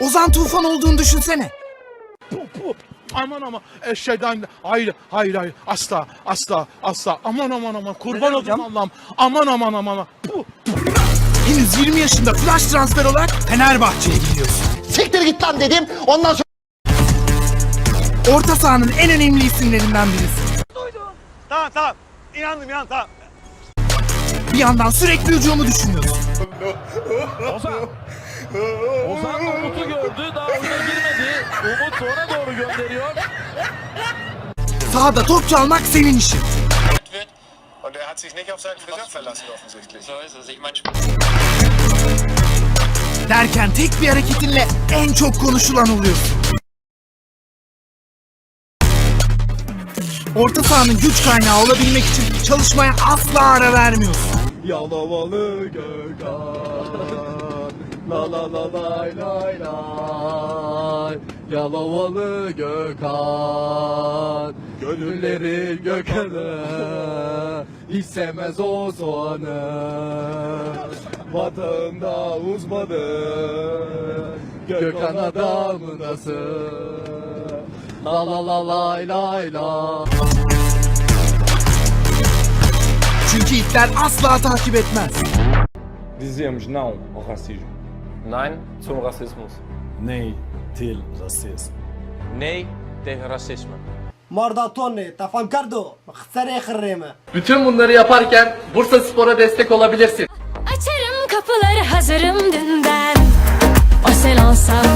Ozan Tufan olduğunu düşünsene. Aman aman eşeğden hayır hayır hayır asla asla asla aman aman aman kurban olayım Allah'ım aman aman aman Puh, Henüz 20 yaşında flash transfer olarak Fenerbahçe'ye gidiyorsun. Siktir git lan dedim. Ondan sonra Orta sahanın en önemli isimlerinden birisi. Tamam tamam. İnandım inan tamam. Bir yandan sürekli hücumu düşünüyorsun. Ozan Umut'u gördü. Daha oyuna girmedi. Umut sonra doğru gönderiyor. Sahada top çalmak senin işin. Und er hat sich nicht auf seinen Friseur verlassen, offensichtlich. So ist es. Ich meine, Derken tek bir hareketinle en çok konuşulan oluyorsun. Orta sahanın güç kaynağı olabilmek için çalışmaya asla ara vermiyorsun. Yalavalı Gökhan La la la lay lay lay. Yalavalı Gökhan. Gönülleri Gökhan'ı Hiç sevmez o soğanı. Vatağında uzmanı. Gökhan adamı nasıl? La la la lay lay lay. Çünkü itler asla takip etmez. Dizemos não ao racismo. Nein zum Rassismus. Ney til rasizm. Ney til rasizm. Mardatone, tafam kardo, xsere xerreme. Bütün bunları yaparken Bursa Spor'a destek olabilirsin. Açarım kapıları hazırım dünden. O sen olsan